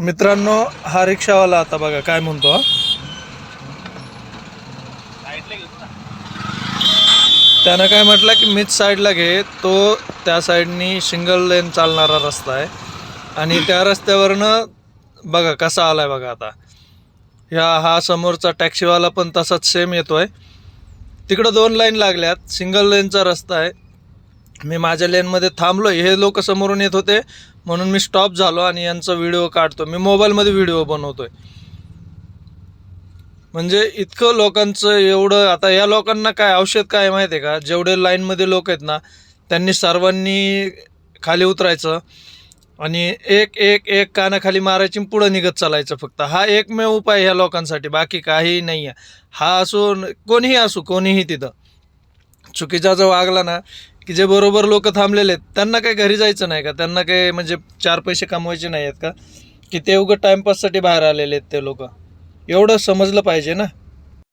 मित्रांनो हा रिक्षावाला आता बघा काय म्हणतो त्यानं काय म्हटलं की मीच साईडला घे तो त्या साईडनी सिंगल लेन चालणारा रस्ता आहे. आणि त्या रस्त्यावरनं बघा कसा आलाय बघा आता. ह्या हा समोरचा टॅक्सीवाला पण तसाच सेम येतोय. तिकडं दोन लाईन लागल्यात सिंगल लेनचा रस्ता आहे. मी माझ्या लेनमध्ये थांबलो हे लोक समोरून येत होते. म्हणून मी स्टॉप झालो आणि यांचा व्हिडिओ काढतो. मी मोबाईलमध्ये व्हिडिओ बनवतोय. म्हणजे इतकं लोकांचं एवढं आता या लोकांना काय औषध काय माहिती आहे का? जेवढे लाईनमध्ये लोक आहेत ना त्यांनी सर्वांनी खाली उतरायचं आणि एक एक एक कानाखाली मारायची पुढं निघत चालायचं फक्त. हा एकमेव उपाय ह्या लोकांसाठी. बाकी काही नाही आहे हा असो कोणीही असो कोणीही तिथं. चुकीचा जो वागला ना की जे बरोबर लोक थांबलेले आहेत त्यांना काही घरी जायचं नाही का? त्यांना काही म्हणजे चार पैसे कमवायचे नाही आहेत का? की ते उगं टाईमपाससाठी बाहेर आलेले आहेत ते लोक. एवढं समजलं पाहिजे ना?